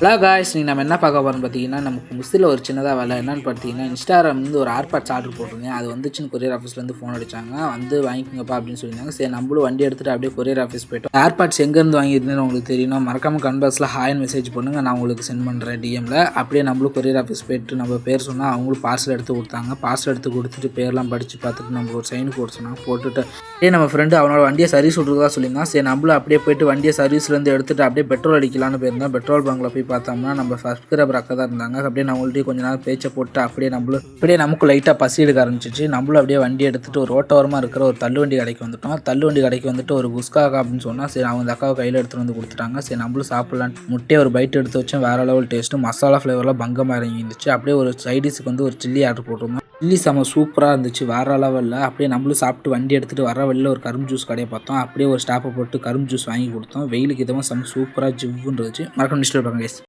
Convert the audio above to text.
Hello guys நீங்கள் நம்ம என்ன பார்க்க போகிறோம் பார்த்தீங்கன்னா நமக்கு முஸ்தில் ஒரு சின்னதாக வேலை என்னென்னு பார்த்தீங்கன்னா இன்ஸ்டாகிராம் வந்து ஒரு ஏர்பாட்ஸ் ஆர்டர் போட்டிருந்தேன் அது வந்துச்சுன்னு கொரியர் ஆஃபீஸ்லேருந்து ஃபோன் அடிச்சாங்க. வந்து வாங்கிக்கோங்கப்பா அப்படின்னு சொல்லியிருந்தாங்க. சரி நம்மளும் வண்டி எடுத்துகிட்டு அப்படியே கொரியர் ஆஃபீஸ் போயிட்டோம். ஏர்பாட்ஸ் எங்கேருந்து வாங்கியிருந்தேன்னு உங்களுக்கு தெரியணும். மறக்காமல் கன்பாஸில் ஹாயின் மெசேஜ் பண்ணுங்கள் நான் உங்களுக்கு சென்ட் பண்ணுறேன் டிஎம்மில் அப்படியே நம்மளும் கொரியர் ஆஃபீஸ் போயிட்டு நம்ம பேர் சொன்னால் அவங்களும் பார்சல் எடுத்து கொடுத்தாங்க. பார்சல் எடுத்து கொடுத்துட்டு பேர்லாம் படித்து பார்த்துட்டு நம்ம ஒரு சைன் போட சொன்னால் போட்டுட்டு அப்படியே நம்ம ஃப்ரெண்டு அவனோட வண்டியை சர்வீஸ் விட்றதா சொல்லியிருந்தான். சரி நம்மளும் அப்படியே போயிட்டு வண்டியை சர்வீஸ்லேருந்து எடுத்துகிட்டு அப்படியே பெட்ரோல் அடிக்கலான்னு போயிருந்தேன். பெட்ரோல் பங்கில் போய் பார்த்தோம்னா நம்ம சப்ஸ்கிரைபர் அக்கா தான் இருந்தாங்க. அப்படியே நம்மள்ட்டே கொஞ்ச நேரம் பேச்சை போட்டு அப்படியே நம்மளும் அப்படியே நமக்கு லைட்டாக பசி எடுக்க ஆரம்பிச்சிச்சு. நம்மளும் அப்படியே வண்டி எடுத்துகிட்டு ஒரு ரோட்டோரமாக இருக்கிற ஒரு தள்ளுவண்டி கடைக்கு வந்துட்டோம். தள்ளுவண்டி கடைக்கு வந்துட்டு ஒரு குஸ்கா அப்படின்னு சொன்னால் சரி அவங்க அந்த அக்காவை கையில் எடுத்துகிட்டு வந்து கொடுத்துட்டாங்க. சரி நம்மளும் சாப்பிட்லான்னு முட்டையை ஒரு பைட் எடுத்து வச்சோம் வேறு லெவல் டேஸ்ட்டு மசாலா ஃப்ளேவர்லாம் பங்கமாக இறங்கி இருந்துச்சு அப்படியே ஒரு சைடிஸுக்கு வந்து ஒரு சில்லி ஆர்டர் போட்டிருந்தோம். இட்லி செம சூப்பராக இருந்துச்சு வேறு லெவலில். அப்படியே நம்மளும் சாப்பிட்டு வண்டி எடுத்துகிட்டு வர வழியில் ஒரு கரும்பு ஜூஸ் கடையை பார்த்தோம். அப்படியே ஒரு ஸ்டாப்பை போட்டு கரும்பு ஜூஸ் வாங்கி கொடுத்தோம். வெயிலுக்கு இதமாக செம சூப்பராக ஜிவ்வுன்னு இருந்துச்சு. மறக்காம டிஸ்டர்ப் பண்ணுங்க.